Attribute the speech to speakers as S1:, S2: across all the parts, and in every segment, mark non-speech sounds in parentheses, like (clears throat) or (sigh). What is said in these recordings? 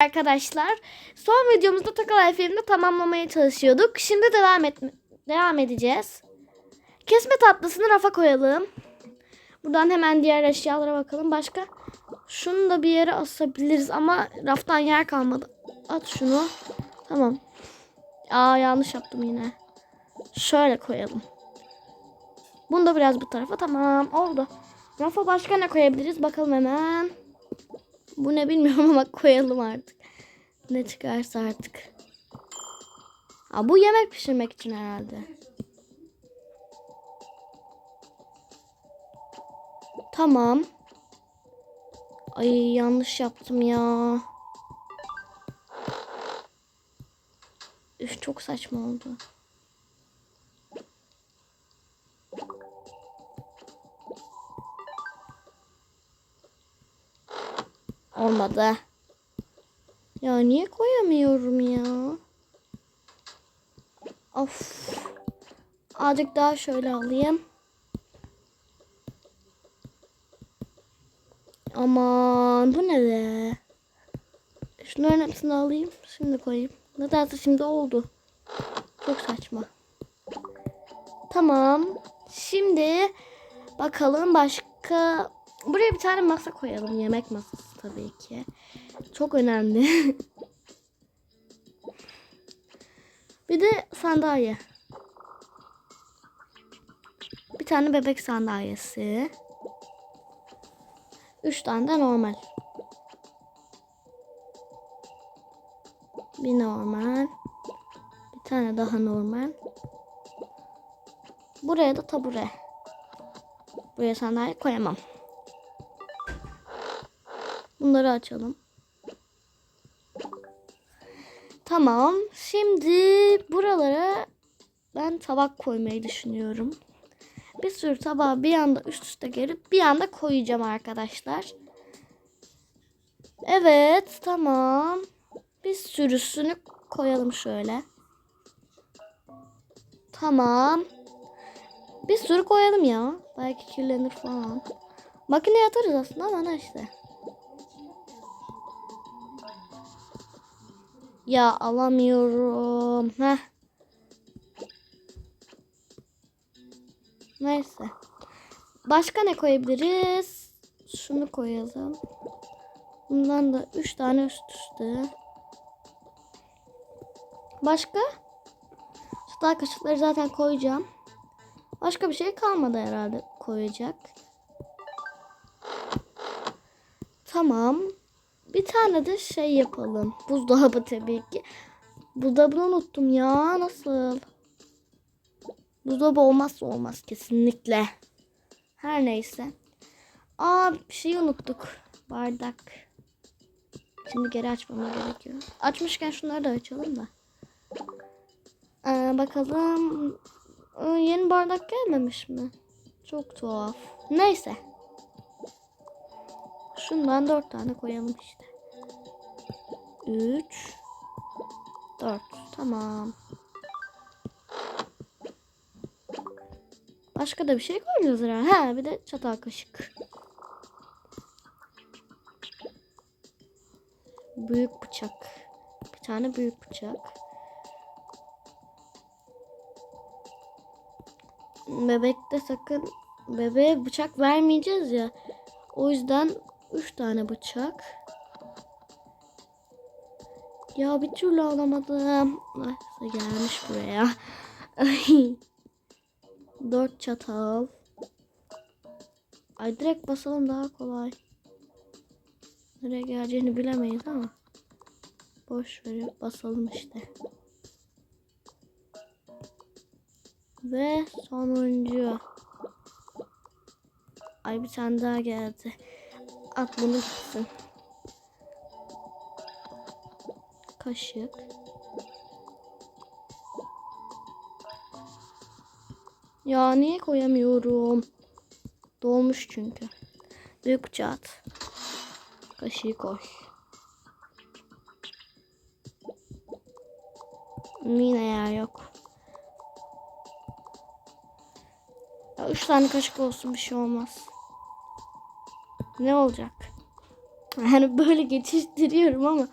S1: Arkadaşlar son videomuzda Tokalay filmini tamamlamaya çalışıyorduk. Şimdi devam et devam edeceğiz. Kesme tatlısını rafa koyalım. Buradan hemen diğer eşyalara bakalım. Başka şunu da bir yere asabiliriz ama raftan yer kalmadı. At şunu. Tamam. Aa yanlış yaptım yine. Şöyle koyalım. Bunu da biraz bu tarafa. Tamam oldu. Rafa başka ne koyabiliriz? Bakalım hemen. Bu ne bilmiyorum (laughs) ama koyalım artık. Ne çıkarsa artık. Aa, bu yemek pişirmek için herhalde. Tamam. Ay yanlış yaptım ya. Üf çok saçma oldu. Olmadı. Ya niye koyamıyorum ya? Of. Azıcık daha şöyle alayım. Aman bu ne be? Şunların hepsini alayım. Şimdi koyayım. Nedense şimdi oldu. Çok saçma. Tamam. Şimdi bakalım başka. Buraya bir tane masa koyalım. Yemek masası tabii ki. Çok önemli. (laughs) bir de sandalye. Bir tane bebek sandalyesi. Üç tane de normal. Bir normal. Bir tane daha normal. Buraya da tabure. Buraya sandalye koyamam. Bunları açalım. Tamam. Şimdi buralara ben tabak koymayı düşünüyorum. Bir sürü tabağı bir anda üst üste gelip bir anda koyacağım arkadaşlar. Evet tamam. Bir sürüsünü koyalım şöyle. Tamam. Bir sürü koyalım ya. Belki kirlenir falan. Makineye atarız aslında ama ne işte. Ya alamıyorum. Heh. Neyse. Başka ne koyabiliriz? Şunu koyalım. Bundan da 3 tane üst üste. Başka? Çatal kaşıkları zaten koyacağım. Başka bir şey kalmadı herhalde koyacak. Tamam. Bir tane de şey yapalım. Buzdolabı tabii ki. Buzdolabını unuttum ya. Nasıl? Buzdolabı olmazsa olmaz kesinlikle. Her neyse. Aa bir şeyi unuttuk. Bardak. Şimdi geri açmama gerekiyor. Açmışken şunları da açalım da. Ee, bakalım. Ee, yeni bardak gelmemiş mi? Çok tuhaf. Neyse. Şundan dört tane koyalım işte. Üç. Dört. Tamam. Başka da bir şey koymuyoruz herhalde. Ha bir de çatal kaşık. Büyük bıçak. Bir tane büyük bıçak. Bebekte sakın bebeğe bıçak vermeyeceğiz ya. O yüzden 3 tane bıçak. Ya bir türlü alamadım. Neyse gelmiş buraya. Ay. 4 çatal. Ay direkt basalım daha kolay. Nereye geleceğini bilemeyiz ama. Boş verip basalım işte. Ve sonuncu. Ay bir tane daha geldi. At bunu gitsin. Kaşık. Ya niye koyamıyorum? Dolmuş çünkü. Büyük bıçağı at. Kaşığı koy. Yine yer yok. Ya üç tane kaşık olsun bir şey olmaz. Ne olacak? Yani böyle geçiştiriyorum ama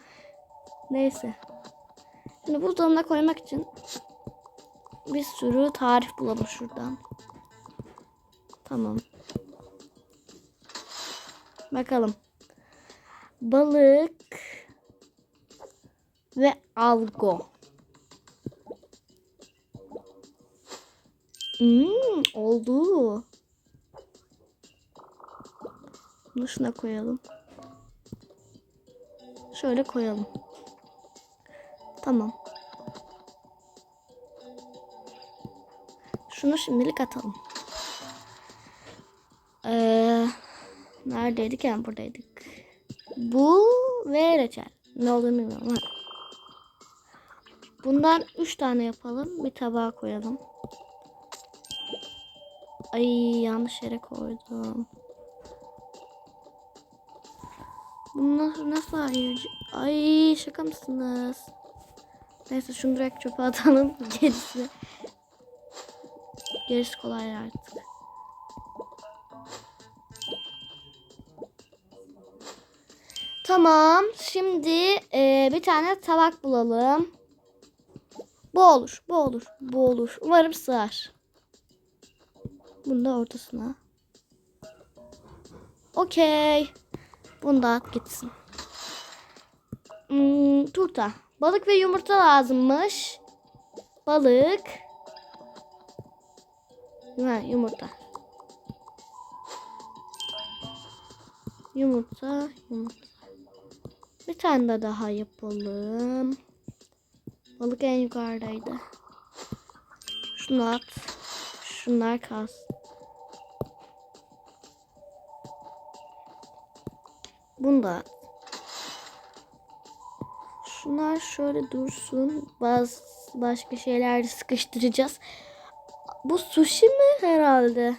S1: Neyse. Şimdi buzdolabına koymak için bir sürü tarif bulalım şuradan. Tamam. Bakalım. Balık ve algo. Hmm, oldu. Bunu şuna koyalım. Şöyle koyalım. Tamam. Şunu şimdilik atalım. Ee, neredeydik? Yani buradaydık. Bu ve reçel. Ne olduğunu bilmiyorum. Ha. Bundan 3 tane yapalım. Bir tabağa koyalım. Ay yanlış yere koydum. Bunu nasıl, ayıracağım? Ay şaka mısınız? Neyse şunu direkt çöpe atalım. (laughs) Gerisi. Gerisi kolay artık. Tamam. Şimdi eee, bir tane tabak bulalım. Bu olur. Bu olur. Bu olur. Umarım sığar. Bunu da ortasına. Okey. Bunu da gitsin. Hmm, turta. Balık ve yumurta lazımmış. Balık. Ha, yumurta. Yumurta, yumurta. Bir tane de daha yapalım. Balık en yukarıdaydı. Şunu at. Şunlar kalsın. Bunu da. Şunlar şöyle dursun. Bazı başka şeyler sıkıştıracağız. Bu sushi mi herhalde?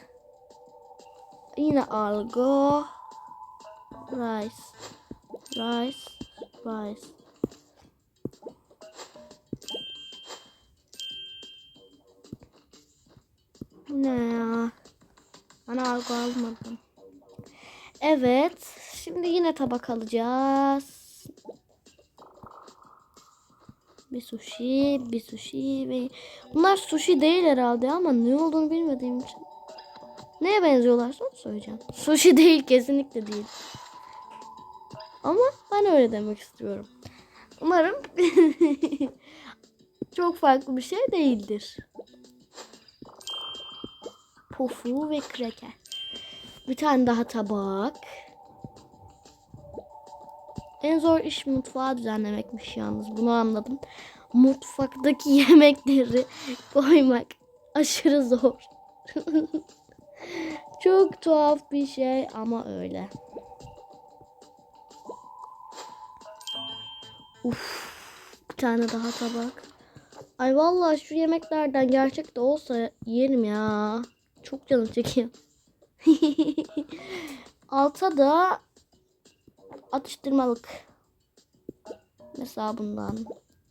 S1: Yine algo. Rice. Rice. Rice. Ne ya? Ben algo almadım. Evet. Şimdi yine tabak alacağız. Bir sushi, bir sushi ve bunlar sushi değil herhalde ama ne olduğunu bilmediğim için. Neye benziyorlar onu söyleyeceğim. Sushi değil kesinlikle değil. Ama ben öyle demek istiyorum. Umarım (laughs) çok farklı bir şey değildir. Pofu ve kraker. Bir tane daha tabak. En zor iş mutfağı düzenlemekmiş yalnız. Bunu anladım. Mutfaktaki (laughs) yemekleri koymak aşırı zor. (laughs) Çok tuhaf bir şey ama öyle. Uf, bir tane daha tabak. Ay vallahi şu yemeklerden gerçekte olsa yerim ya. Çok canım çekiyor. (laughs) Alta da atıştırmalık. Mesela bundan,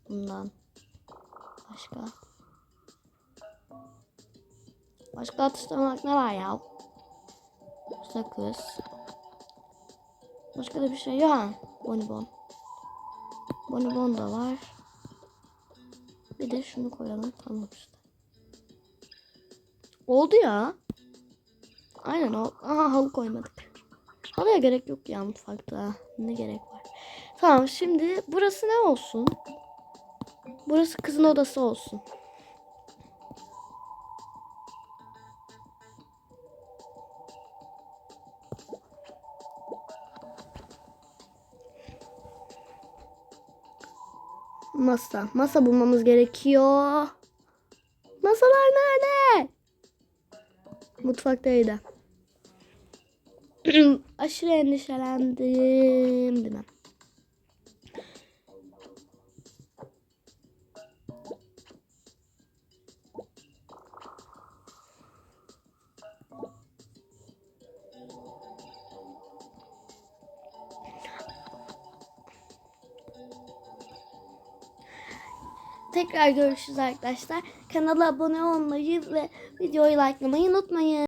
S1: bundan. Başka. Başka atıştırmalık ne var ya? Sakız. Başka da bir şey yok. Bonibon. Bonibon da var. Bir de şunu koyalım. Tamam işte. Oldu ya. Aynen o. Aha halı koymadık. Halıya gerek yok ya mutfakta. Ne gerek var. Tamam şimdi burası ne olsun? Burası kızın odası olsun. Masa. Masa bulmamız gerekiyor. Masalar nerede? Mutfaktaydı. (clears throat) Aşırı endişelendim. Bilmem. Tekrar görüşürüz arkadaşlar. Kanala abone olmayı ve videoyu likelamayı unutmayın.